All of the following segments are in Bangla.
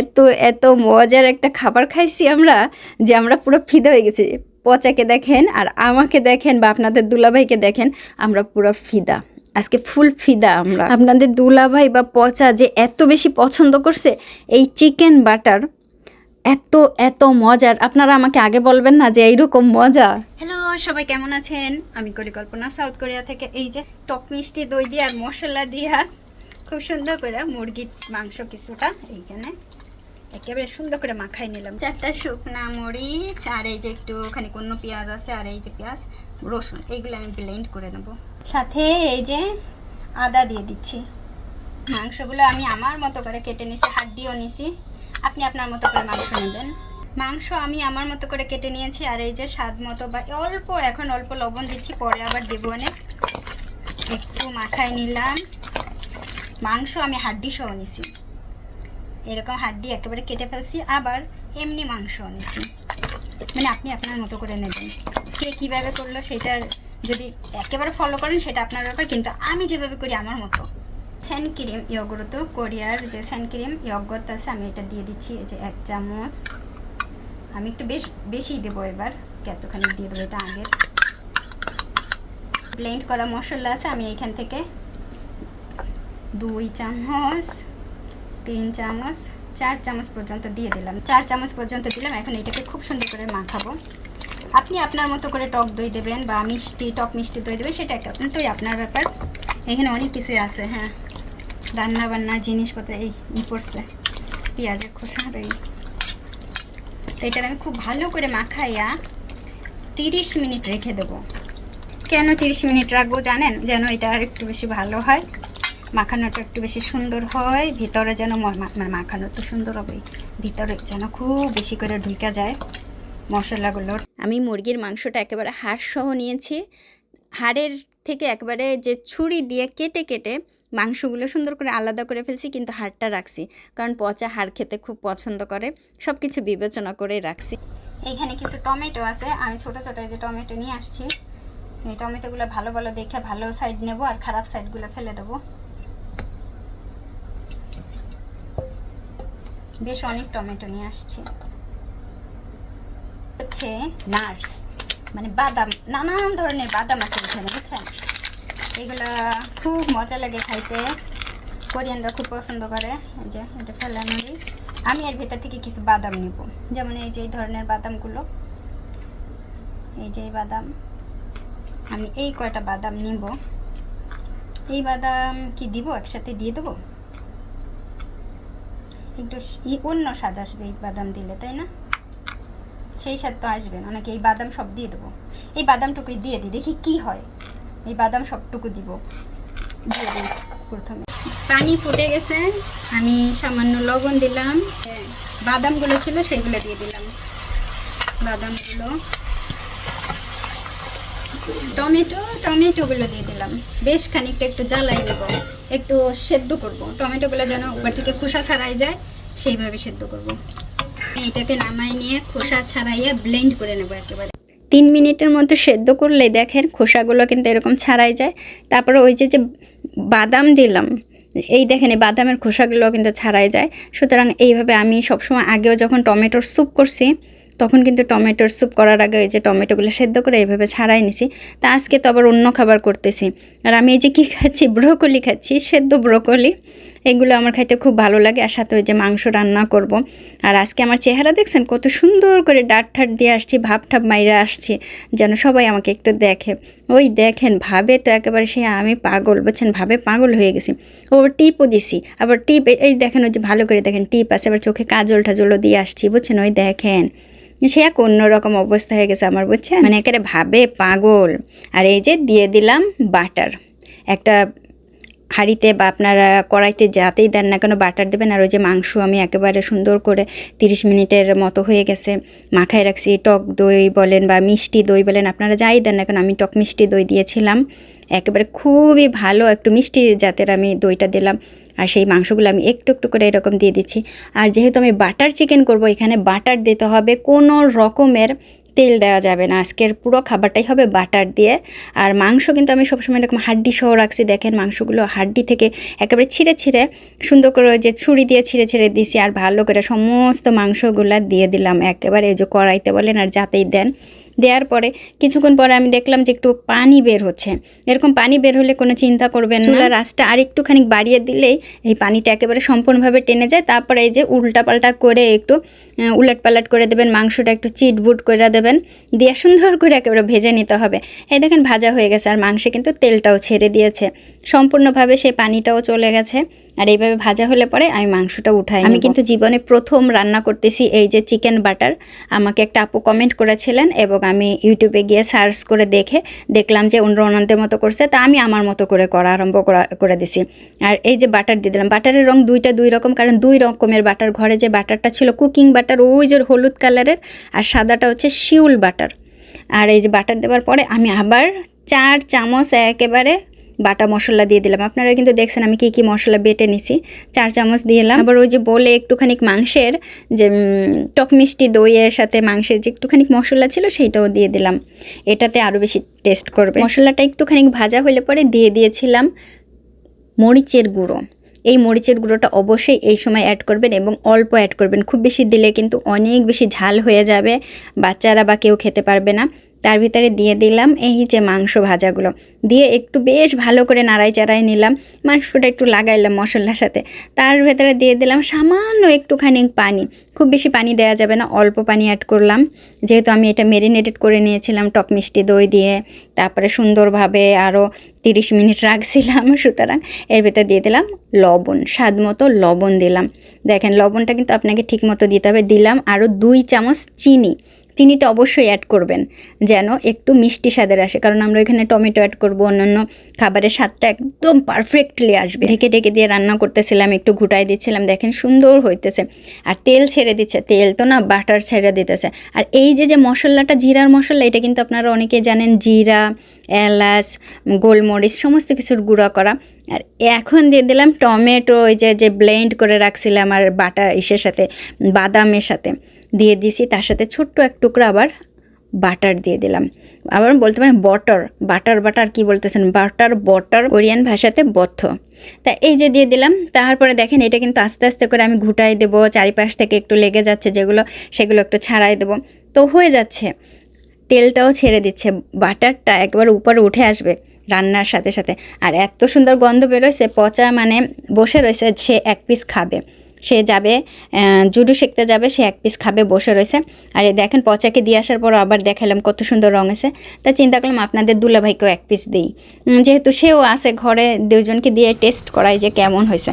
এত এত মজার একটা খাবার খাইছি আমরা যে আমরা পুরো ফিদা হয়ে গেছি। পচাকে দেখেন আর আমাকে দেখেন বা আপনাদের দুলাভাইকে দেখেন আমরা পুরো ফিদা। আজকে ফুল ফিদা আমরা। আপনাদের দুলাভাই বা পচা যে এত বেশি পছন্দ করছে এই চিকেন বাটার এত এত মজার। আপনারা আমাকে আগে বলবেন না যে এইরকম মজা। হ্যালো সবাই কেমন আছেন? আমি পরিকল্পনা সাউথ কোরিয়া থেকে। এই যে টক মিষ্টি দই দিয়ে আর মশলা দিয়া খুব সুন্দর করে মুরগির মাংস কিছুটা এইখানে একেবারে সুন্দর করে মাখাই নিলাম। চারটা শুকনা মরিচ আর এই যে একটুখানি অন্য পেঁয়াজ আছে আর এই যে পেঁয়াজ, রসুন এইগুলো আমি ব্লেন্ড করে নেব। সাথে এই যে আদা দিয়ে দিচ্ছি। মাংসগুলো আমি আমার মতো করে কেটে নিছি, হাড্ডিও নিছি। আপনি আপনার মতো করে মাংস নেবেন। মাংস আমি আমার মতো করে কেটে নিয়েছি আর এই যে স্বাদ মতো বা অল্প, এখন অল্প লবণ দিচ্ছি, পরে আবার দেবো অনেক। একটু মাখায় নিলাম। মাংস আমি হাড্ডি সহ নিছি। এরকম হাড্ডি একেবারে কেটে ফেলছি, আবার এমনি মাংস নিছি। মানে আপনি আপনার মতো করে নেবেন। কে কীভাবে করল সেটা যদি একেবারে ফলো করেন সেটা আপনার ব্যাপার, কিন্তু আমি যেভাবে করি আমার মতো। স্যান ক্রিম ইয়গরত কোরিয়ার যে স্যান ক্রিম ইয়গত আছে, আমি এটা দিয়ে দিচ্ছি, এই যে এক চামচ। আমি একটু বেশ, বেশি দেবো এবার কতখানি দিয়ে দেবো এটা আগের। ব্লেন্ড করা মশলা আছে, আমি এইখান থেকে দুই চামচ, তিন চামচ, চার চামচ পর্যন্ত দিয়ে দিলাম। চার চামচ পর্যন্ত দিলাম, এখন এটাকে খুব সুন্দর করে মাখাবো। আপনি আপনার মতো করে টক দই দেবেন বা মিষ্টি, টক মিষ্টি দই দেবেন, সেটা একান্তই আপনার ব্যাপার। এখানে অনেক কিছুই আছে হ্যাঁ। রান্না বান্নার জিনিসপত্র, এই পড়ছে পেঁয়াজের খোসা এই এটা আমি খুব ভালো করে মাখাইয়া তিরিশ মিনিট রেখে দেবো। কেন তিরিশ মিনিট রাখব জানেন? যেন এটা আর একটু বেশি ভালো হয়। মাখানোটা একটু বেশি সুন্দর হয় ভিতরে যেন মানে মাখানো তো সুন্দর হবে ভিতরে যেন খুব বেশি করে ঢুকা যায় মশলাগুলো। আমি মুরগির মাংসটা একেবারে হাড় সহ নিয়েছি। হাড়ের থেকে একবারে যে ছুরি দিয়ে কেটে কেটে মাংসগুলো সুন্দর করে আলাদা করে ফেলছি কিন্তু হাড়টা রাখছি। কারণ পচা হাড় খেতে খুব পছন্দ করে। সব কিছু বিবেচনা করে রাখছি। এইখানে কিছু টমেটো আছে। আমি ছোট ছোট এই যে টমেটো নিয়ে আসছি। এই টমেটোগুলো ভালো ভালো দেখে ভালো সাইড নেব আর খারাপ সাইডগুলো ফেলে দেবো। বেশ অনেক টমেটো নিয়ে আসছি। হচ্ছে নার্স মানে বাদাম, নানান ধরনের বাদাম আছে এখানে, বুঝছেন? এগুলো খুব মজা লাগে খাইতে। কোরিয়ানরা খুব পছন্দ করে। যে, এটা ফেলাম আমি। এর ভেতর থেকে কিছু বাদাম নেব। যেমন এই যে এই ধরনের বাদামগুলো। এই যে বাদাম। আমি এই কয়টা বাদাম নিব। এই বাদাম কি দিব? একসাথে দিয়ে দেবো? একটু অন্য স্বাদ আসবে এই বাদাম দিলে, তাই না? সেই স্বাদ তো আসবে না। নাকি এই বাদাম সব দিয়ে দেবো। এই বাদামটুকুই দিয়ে দিই, দেখি কি হয়। এই বাদাম সবটুকু দিব। দিয়ে প্রথমে। পানি ফুটে গেছে। আমি সামান্য লবণ দিলাম। বাদামগুলো ছিল সেগুলো দিয়ে দিলাম। বাদামগুলো। টমেটো, টমেটোগুলো দিয়ে দিলাম। বেশ খানিকটা একটু জ্বালাই নেব। একটু সেদ্ধ করব। টমেটোগুলো যেন উপর থেকে খোসা ছাড়াই যায়। সেইভাবে সেদ্ধ করব। এটাকে নামাই নিয়ে খোসা ছাড়াইয়া ব্লেন্ড করে নেব একেবারে। তিন মিনিটের মধ্যে সেদ্ধ করলে দেখেন খোসাগুলো কিন্তু এরকম ছাড়াই যায়। তারপরে ওই যে যে বাদাম দিলাম, এই দেখেন এই বাদামের খোসাগুলো কিন্তু ছাড়াই যায়। সুতরাং এইভাবে আমি সবসময় আগেও যখন টমেটোর স্যুপ করছি, তখন কিন্তু টমেটোর স্যুপ করার আগে ওই যে টমেটোগুলো সেদ্ধ করে এইভাবে ছাড়াই নিছি। তা আজকে তো আবার অন্য খাবার করতেছি। আর আমি এই যে কী খাচ্ছি? ব্রোকলি খাচ্ছি, সেদ্ধ ব্রোকলি। এগুলো আমার খাইতে খুব ভালো লাগে। আর সাথে ওই যে মাংস রান্না করব। আর আজকে আমার চেহারা দেখছেন? কত সুন্দর করে ডাট ঠাট দিয়ে আসছি, ভাব ঠাপ মাইরা আসছি, যেন সবাই আমাকে একটু দেখে। ওই দেখেন, ভাবে তো একেবারে সে আমি পাগল, বুঝছেন? ভাবে পাগল হয়ে গেছি। ও টিপও দিছি, আবার টিপ এই দেখেন ওই যে ভালো করে দেখেন, টিপ আছে, আবার চোখে কাজল টাজলও দিয়ে আসছি, বুঝছেন? ওই দেখেন। সে এক অন্যরকম অবস্থা হয়ে গেছে আমার, বুঝছেন? মানে একেবারে ভাবে পাগল। আর এই যে দিয়ে দিলাম বাটার। একটা হাঁড়িতে বা আপনারা কড়াইতে যাতেই দেন না কেন বাটার দেবেন আর ওই যে মাংস আমি একেবারে সুন্দর করে তিরিশ মিনিটের মতো হয়ে গেছে, মাখায় রাখছি। টক দই বলেন বা মিষ্টি দই বলেন, আপনারা যাই দেন না কেন, আমি টক মিষ্টি দই দিয়েছিলাম। একেবারে খুবই ভালো একটু মিষ্টি জাতের আমি দইটা দিলাম আর সেই মাংসগুলো আমি একটু একটু করে এরকম দিয়ে দিচ্ছি। আর যেহেতু আমি বাটার চিকেন করব, এখানে বাটার দিতে হবে কোনো রকমের তেল দেওয়া যাবে না। আজকের পুরো খাবারটাই হবে বাটার দিয়ে। আর মাংস কিন্তু আমি সবসময় এরকম হাড্ডি সহ রাখছি। দেখেন মাংসগুলো হাড্ডি থেকে একেবারে ছিঁড়ে ছিঁড়ে সুন্দর করে যে ছুরি দিয়ে ছিঁড়ে ছিঁড়ে দিছি। আর ভালো করে সমস্ত মাংসগুলো দিয়ে দিলাম। একেবারে এই যে কড়াইতে বলেন আর যাতেই দেন। দেওয়ার পরে কিছুক্ষণ পরে আমি দেখলাম যে একটু পানি বের হচ্ছে। এরকম পানি বের হলে কোনো চিন্তা করবেন না। আঁচটা আর একটুখানি বাড়িয়ে দিলেই এই পানিটা একেবারে সম্পূর্ণভাবে টেনে যায়। তারপরে এই যে উল্টা পাল্টা করে একটু উলট করে দেবেন, মাংসটা একটু চিটবুট করে দেবেন। দিয়ে সুন্দর করে একেবারে ভেজে নিতে হবে। এই দেখেন ভাজা হয়ে গেছে আর মাংসে কিন্তু তেলটাও ছেড়ে দিয়েছে। সম্পূর্ণভাবে সেই পানিটাও চলে গেছে। আর এইভাবে ভাজা হলে পরে আমি মাংসটা উঠাই আমি কিন্তু জীবনে প্রথম রান্না করতেছি এই যে চিকেন বাটার। আমাকে একটা আপু কমেন্ট করেছিলেন এবং আমি ইউটিউবে গিয়ে সার্চ করে দেখে দেখলাম যে অন্য অন্যদের মতো করছে তা আমি আমার মতো করে করা আরম্ভ করা করে দিছি। আর এই যে বাটার দিয়ে দিলাম বাটারের রং দুইটা দুই রকম কারণ দুই রকমের বাটার ঘরে যে বাটারটা ছিল কুকিং বাটার ওই যে হলুদ কালারের আর সাদাটা হচ্ছে শিউল বাটার। আর এই যে বাটার দেওয়ার পরে আমি আবার চার চামচ একেবারে বাটা মশলা দিয়ে দিলাম। আপনারা কিন্তু দেখছেন আমি কি কি মশলা বেটে নিছি। চার চামচ দিলাম আবার ওই যে বলে একটুখানি মাংসের যে টক মিষ্টি দইয়ের সাথে মাংসের যে একটুখানি মশলা ছিল সেইটাও দিয়ে দিলাম। এটাতে আরও বেশি টেস্ট করবে। মশলাটা একটুখানি ভাজা হলে পরে দিয়ে দিয়েছিলাম মরিচের গুঁড়ো। এই মরিচের গুঁড়োটা অবশ্যই এই সময় অ্যাড করবেন এবং অল্প অ্যাড করবেন। খুব বেশি দিলে কিন্তু অনেক বেশি ঝাল হয়ে যাবে। বাচ্চারা বা কেউ খেতে পারবে না। তার ভিতরে দিয়ে দিলাম এই যে মাংস ভাজাগুলো। দিয়ে একটু বেশ ভালো করে নাড়াই চাড়াই নিলাম। মাংসটা একটু লাগাইলাম মশলার সাথে। তার ভেতরে দিয়ে দিলাম সামান্য একটুখানি পানি। খুব বেশি পানি দেওয়া যাবে না, অল্প পানি অ্যাড করলাম। যেহেতু আমি এটা মেরিনেটেড করে নিয়েছিলাম টক মিষ্টি দই দিয়ে। তারপরে সুন্দরভাবে আরও তিরিশ মিনিট রাখছিলাম। সুতরাং এর ভেতর দিয়ে দিলাম লবণ, স্বাদ মতো লবণ দিলাম। দেখেন লবণটা কিন্তু আপনাকে ঠিক মতো দিতে হবে। দিলাম আরও দুই চামচ চিনি। চিনিটা অবশ্যই অ্যাড করবেন, যেন একটু মিষ্টি স্বাদের আসে। কারণ আমরা এখানে টমেটো অ্যাড করব, অন্যান্য খাবারের স্বাদটা একদম পারফেক্টলি আসবে। ঢেকে ঢেকে দিয়ে রান্না করতেছিলাম, একটু ঘুটাই দিচ্ছিলাম, দেখেন সুন্দর হইতেছে। আর তেল ছেড়ে দিচ্ছে, তেল তো না বাটার ছেড়ে দিতেছে। আর এই যে যে মশলাটা, জিরার মশলা, এটা কিন্তু আপনারা অনেকে জানেন, জিরা, এলাচ, গোলমরিচ, সমস্ত কিছুর গুঁড়া করা। আর এখন দিয়ে দিলাম টমেটো, ওই যে যে ব্লেন্ড করে রাখছিলাম, আর বাটা ইসের সাথে, বাদামের সাথে। দিয়ে দিয়েছি, তার সাথে ছোট্ট এক টুকরা আবার বাটার দিয়ে দিলাম। আবার বলতে পারেন বটার, বাটার বাটার কি বলতেছেন? বাটার বটার কোরিয়ান ভাষাতে বথ তা এই যে দিয়ে দিলাম, তারপরে দেখেন এটা কিন্তু আস্তে আস্তে করে আমি ঘুটাই দেবো, চারিপাশ থেকে একটু লেগে যাচ্ছে যেগুলো, সেগুলো একটু ছাড়াই দেবো। তো হয়ে যাচ্ছে। তেলটাও ছেড়ে দিচ্ছে, বাটারটা একবার উপরে উঠে আসবে রান্নার সাথে সাথে। আর এত সুন্দর গন্ধ বেরোয় পচা মানে বসে রয়েছে, সে এক পিস খাবে। সে যাবে জুডো শিখতে যাবে, সে এক পিস খাবে, বসে রয়েছে। আর এই দেখেন পচাকে দিয়ে আসার পর আবার দেখালাম কত সুন্দর রং আছে তা চিন্তা করলাম আপনাদের দুলাভাইকেও এক পিস দিই। যেহেতু সেও আছে ঘরে, দুজনকে দিয়ে টেস্ট করাই যে কেমন হয়েছে।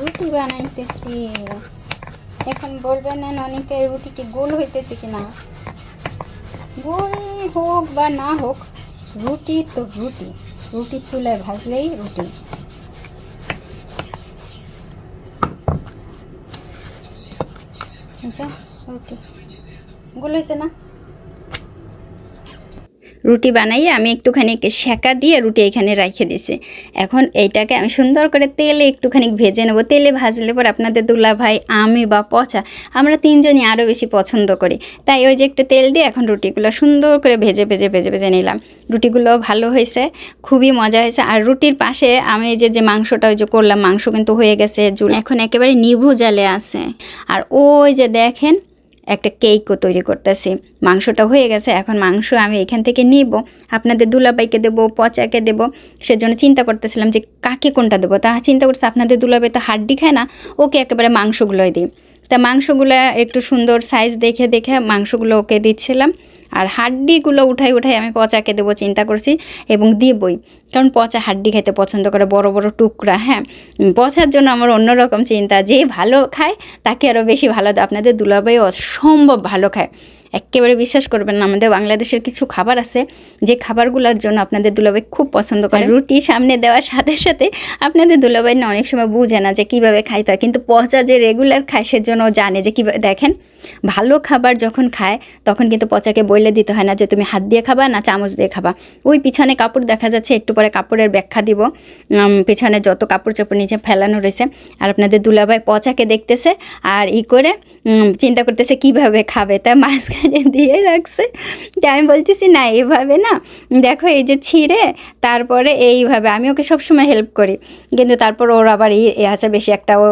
রুটি বানাইতেছি। এখন বলবেন অনেকে রুটি কি গোল হইতেছে কিনা? গোল হোক বা না হোক, রুটি তো রুটি। রুটি চুলায় ভাজলেই রুটি। আচ্ছা ওকে গোল হয়েছে না? রুটি বানাইয়ে আমি একটুখানি সেকা দিয়ে রুটি এখানে রেখে দিছি। এখন এইটাকে আমি সুন্দর করে তেলে একটুখানি ভেজে নেব। তেলে ভাজলে পর আপনাদের দুলা ভাই, আমি বা পচা, আমরা তিনজনই আরও বেশি পছন্দ করি। তাই ওই যে একটু তেল দিয়ে এখন রুটিগুলো সুন্দর করে ভেজে ভেজে ভেজে ভেজে নিলাম। রুটিগুলো ভালো হয়েছে, খুবই মজা হয়েছে। আর রুটির পাশে আমি যে যে মাংসটা ওই যে করলাম, মাংস কিন্তু হয়ে গেছে এখন একেবারে নিভু জালে আছে। আর ওই যে দেখেন একটা কেকও তৈরি করতেছি। মাংসটা হয়ে গেছে, এখন মাংস আমি এখান থেকে নিব। আপনাদের দুলাবাইকে দেবো, পচাকে দেবো। সেজন্য চিন্তা করতেছিলাম যে কাকে কোনটা দেবো। তা চিন্তা করছে আপনাদের দুলাবাই তো হাড্ডি খায় না, ওকে একেবারে মাংসগুলোই দিই। তা মাংসগুলো একটু সুন্দর সাইজ দেখে দেখে মাংসগুলো ওকে দিচ্ছিলাম। আর হাড্ডিগুলো উঠাই উঠাই আমি পচাকে দেবো চিন্তা করছি এবং দিবই। কারণ পচা হাড্ডি খেতে পছন্দ করে বড় বড় টুকরা হ্যাঁ? পচার জন্য আমার অন্যরকম চিন্তা যে ভালো খায় তাকে আরও বেশি ভালো দেয়। আপনাদের দুলাভাই অসম্ভব ভালো খায়। একেবারে বিশ্বাস করবেন না আমাদের বাংলাদেশের কিছু খাবার আছে যে খাবারগুলোর জন্য আপনাদের দুলাভাই খুব পছন্দ করে। রুটি সামনে দেওয়ার সাথে সাথে আপনাদের দুলাভাই না অনেক সময় বুঝে না যে কীভাবে খাইতে হয় কিন্তু পচা যে রেগুলার খায় সেজন্য জানে যে কীভাবে দেখেন ভালো খাবার যখন খায়, তখন কিন্তু পচাকে বইলে দিতে হয় না যে তুমি হাত দিয়ে খাবা না চামচ দিয়ে খাবা। ওই পিছনে কাপড় দেখা যাচ্ছে, একটু পরে কাপড়ের ব্যাখ্যা দিব। পিছনে যত কাপড় চোপড় নিচে ফেলানো রয়েছে, আর আপনাদের দুলাভাই পচাকে দেখতেছে আর ই করে চিন্তা করতেছে কীভাবে খাবে। তা মাঝখানে দিয়ে রাখছে। তা আমি বলতেছি, না এইভাবে না। দেখো এই যে ছিঁড়ে, তারপরে এইভাবে। আমি ওকে সবসময় হেল্প করি। কিন্তু তারপর ওর আবার ই এ আছে বেশি একটা, ও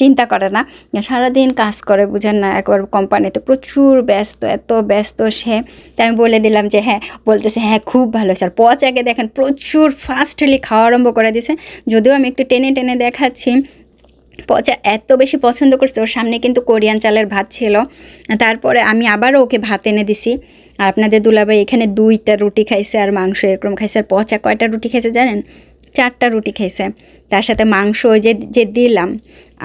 চিন্তা করে না। সারাদিন কাজ করে, বুঝেন না, একবার কোম্পানিতে প্রচুর ব্যস্ত, এত ব্যস্ত সে। তাই আমি বলে দিলাম যে হ্যাঁ বলতেছে হ্যাঁ খুব ভালো, স্যার। পচাকে দেখেন, প্রচুর ফাস্টলি খাওয়া আরম্ভ করে দিয়েছে যদিও আমি একটু টেনে টেনে দেখাচ্ছি, পচা এত বেশি পছন্দ করছে, ওর সামনে কিন্তু কোরিয়ান চালের ভাত ছিল। তারপরে আমি আবারও ওকে ভাত এনে দিছি। আর আপনাদের দুলাভাই এখানে দুইটা রুটি খাইছে আর মাংস এরকম খাইছে। আর পচা কয়টা রুটি খাইছে জানেন? চারটা রুটি খাইছে। তার সাথে মাংস ওই যে যে দিলাম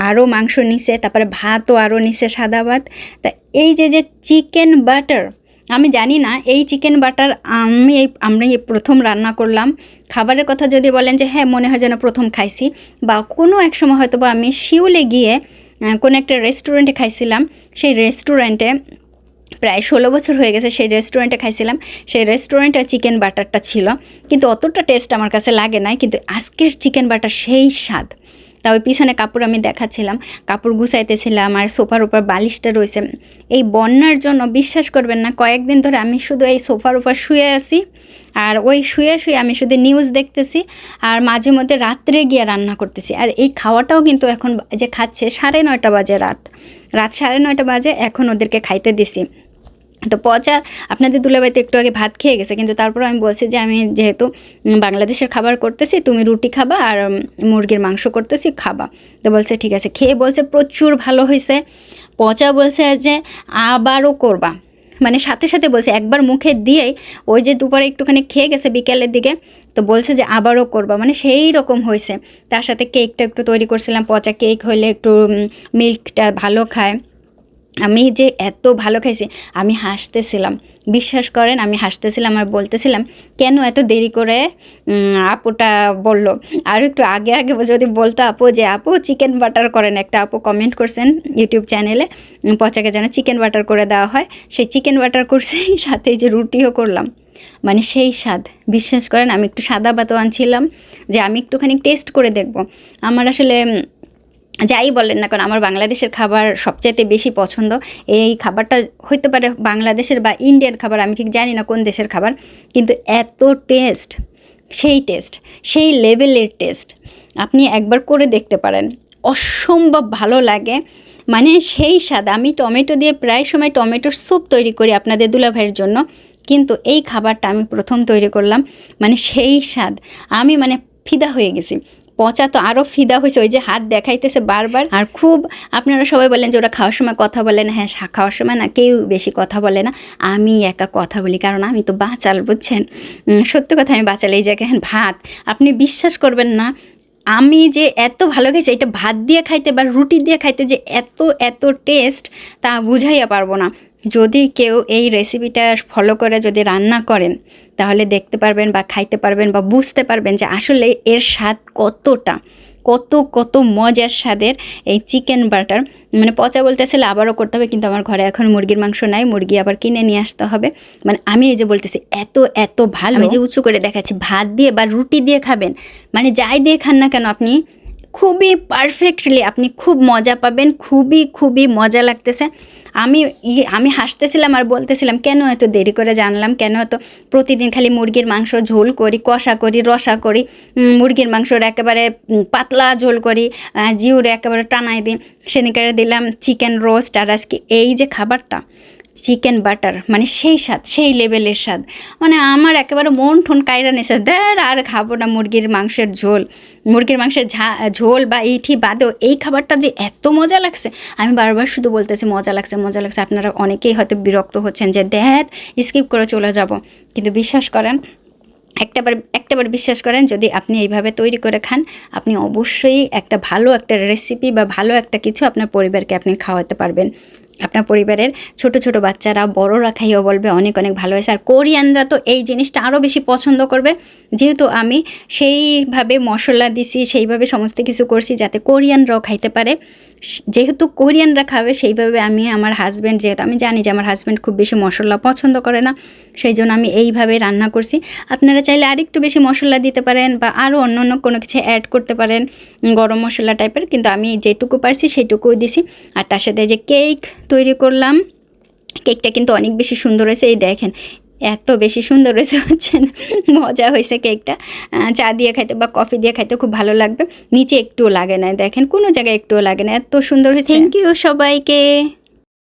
আরও মাংস নিছে, তারপরে ভাতও আরও নিছে সাদা ভাত। তা এই যে যে চিকেন বাটার, আমি জানি না, এই চিকেন বাটার আমি এই, আমরা এই প্রথম রান্না করলাম। খাবারের কথা যদি বলেন যে হ্যাঁ মনে হয় যেন প্রথম খাইছি, বা কোনো এক সময় হয়তো বা আমি শিউলে গিয়ে কোনো একটা রেস্টুরেন্টে খাইছিলাম, সেই রেস্টুরেন্টে প্রায় ষোলো বছর হয়ে গেছে সেই রেস্টুরেন্টে খাইছিলাম। সেই রেস্টুরেন্টে চিকেন বাটারটা ছিল। কিন্তু অতটা টেস্ট আমার কাছে লাগে নাই, কিন্তু আজকের চিকেন বাটার সেই স্বাদ। তা ওই পিছনে কাপড় আমি দেখাচ্ছিলাম। কাপড় গুছাইতেছিলাম আর সোফার উপর বালিশটা রয়েছে। এই বন্যার জন্য বিশ্বাস করবেন না, কয়েকদিন ধরে আমি শুধু এই সোফার উপর শুয়ে আছি আর ওই শুয়ে শুয়ে আমি শুধু নিউজ দেখতেছি আর মাঝে মধ্যে রাত্রে গিয়ে রান্না করতেছি। আর এই খাওয়াটাও কিন্তু এখন যে খাচ্ছে সাড়ে নয়টা বাজে রাত। রাত সাড়ে নয়টা বাজে, এখন ওদেরকে খাইতে দিছি। তো পচা, আপনাদের দুলাবাইতে একটু আগে ভাত খেয়ে গেছে, কিন্তু তারপর আমি বলছি যে আমি যেহেতু বাংলাদেশের খাবার করতেছি, তুমি রুটি খাবা আর মুরগির মাংস করতেছি, খাবা। তো বলছে, ঠিক আছে। খেয়ে বলছে, প্রচুর ভালো হয়েছে পচা বলছে যে, আবারও করবা। মানে সাথে সাথে বলছে, একবার মুখে দিয়েই ওই যে দুপুরে একটুখানি খেয়ে গেছে বিকেলের দিকে, তো বলছে যে, আবারও করবা। মানে সেই রকম হয়েছে তার সাথে কেকটা একটু তৈরি করছিলাম, পচা কেক হলে একটু মিল্কটা ভালো খায়। আমি যে এত ভালো খাইছি, আমি হাসতেছিলাম। বিশ্বাস করেন, আমি হাসতেছিলাম আর বলতেছিলাম, কেন এত দেরি করে আপুটা বলল? আর একটু আগে আগে যদি বলতো আপু যে, আপু চিকেন বাটার করেন। একটা আপু কমেন্ট করছেন ইউটিউব চ্যানেলে পচাকে যেন চিকেন বাটার করে দেওয়া হয়। সেই চিকেন বাটার করছে, সাথে যে রুটিও করলাম। মানে সেই স্বাদ, বিশ্বাস করেন, আমি একটু সাদা ভাতও আনছিলাম যে, আমি একটুখানি টেস্ট করে দেখব। আমার আসলে যাই বলেন না কারণ আমার বাংলাদেশের খাবার সবচাইতে বেশি পছন্দ। এই খাবারটা হইতে পারে বাংলাদেশের বা ইন্ডিয়ান খাবার, আমি ঠিক জানি না কোন দেশের খাবার, কিন্তু এত টেস্ট সেই টেস্ট সেই লেভেলের টেস্ট আপনি একবার করে দেখতে পারেন। অসম্ভব ভালো লাগে। মানে সেই স্বাদ, আমি টমেটো দিয়ে প্রায় সময় টমেটোর স্যুপ তৈরি করি আপনাদের দুলাভাইয়ের জন্য, কিন্তু এই খাবারটা আমি প্রথম তৈরি করলাম। মানে সেই স্বাদ, আমি মানে ফিদা হয়ে গেছি। পচা তো আরও ফিদা হয়েছে, ওই যে হাত দেখাইতেছে বারবার। আর খুব আপনারা সবাই বলেন যে ওরা খাওয়ার সময় কথা বলে না হ্যাঁ খাওয়ার সময় না কেউ বেশি কথা বলে না। আমি একা কথা বলি, কারণ আমি তো বাচাল, বুঝছেন? সত্য কথা, আমি বাঁচাল, এই জায়গায় ভাত। আপনি বিশ্বাস করবেন না, আমি যে এত ভালো খাইছি এটা ভাত দিয়ে খাইতে বা রুটি দিয়ে খাইতে যে এত এত টেস্ট তা বুঝাইয়া পারব না। যদি কেউ এই রেসিপিটা ফলো করে যদি রান্না করেন, তাহলে দেখতে পারবেন বা খাইতে পারবেন বা বুঝতে পারবেন যে আসলে এর স্বাদ কতটা, কত কত মজার স্বাদের এই চিকেন বাটার মানে পচা বলতেছিলে আবারও করতে হবে, কিন্তু আমার ঘরে এখন মুরগির মাংস নাই, মুরগি আবার কিনে নিয়ে আসতে হবে। মানে আমি এই যে বলতেছি, এত এত ভালো। আমি যে উঁচু করে দেখাচ্ছি, ভাত দিয়ে বা রুটি দিয়ে খাবেন মানে যাই দিয়ে খান না কেন আপনি খুবই পারফেক্টলি আপনি খুব মজা পাবেন, খুবই খুবই মজা লাগতেছে। আমি আমি হাসতেছিলাম আর বলতেছিলাম, কেন এত দেরি করে জানলাম? কেন এত প্রতিদিন খালি মুরগির মাংস ঝোল করি, কষা করি, রসা করি? মুরগির মাংসর একেবারে পাতলা ঝোল করি জিউরে একেবারে টানাই দিই। সেদিনকারে দিলাম চিকেন রোস্ট আর আজকে এই যে খাবারটা চিকেন বাটার মানে সেই স্বাদ, সেই লেভেলের স্বাদ। মানে আমার একেবারে মন ঠন কায়রা নেছে দেড় আর খাব না মুরগির মাংসের ঝোল। মুরগির মাংসের ঝোল বা এইটি বাদেও এই খাবারটা যে এত মজা লাগছে। আমি বারবার শুধু বলতেছি, মজা লাগছে মজা লাগছে। আপনারা অনেকেই হয়তো বিরক্ত হচ্ছেন যে, দেখ স্কিপ করে চলে যাব। কিন্তু বিশ্বাস করেন, একটাবার একটাবার বিশ্বাস করেন, যদি আপনি এইভাবে তৈরি করে খান, আপনি অবশ্যই একটা ভালো একটা রেসিপি বা ভালো একটা কিছু আপনার পরিবারকে আপনি খাওয়াতে পারবেন। আপনার পরিবারের ছোট ছোট বাচ্চারা, বড়রা খাইও বলবে অনেক অনেক ভালো হয়েছে আর কোরিয়ানরা তো এই জিনিসটা আরও বেশি পছন্দ করবে। যেহেতু আমি সেইভাবে মশলা দিছি, সেইভাবে সমস্ত কিছু করছি যাতে কোরিয়ানরাও খাইতে পারে। যেহেতু কোরিয়ানরা খাবে, সেইভাবে আমি আমার হাজব্যান্ড যেহেতু আমি জানি যে আমার হাজব্যান্ড খুব বেশি মশলা পছন্দ করে না সেই জন্য আমি এইভাবে রান্না করছি। আপনারা চাইলে আরেকটু বেশি মশলা দিতে পারেন বা আরও অন্য অন্য কোনো কিছু অ্যাড করতে পারেন, গরম মশলা টাইপের কিন্তু আমি যেটুকু পারছি সেইটুকুই দিছি। আর তার সাথে যে কেক তৈরি করলাম কেকটা কিন্তু অনেক বেশি সুন্দর হয়েছে, এই দেখেন এত বেশি সুন্দর হয়েছে হচ্ছে মজা হয়েছে কেকটা। চা দিয়ে খাইতে বা কফি দিয়ে খাইতে খুব ভালো লাগবে। নিচে একটুও লাগে না, দেখেন, কোনো জায়গায় একটুও লাগে না, এত সুন্দর হয়েছে। থ্যাংক ইউ সবাইকে।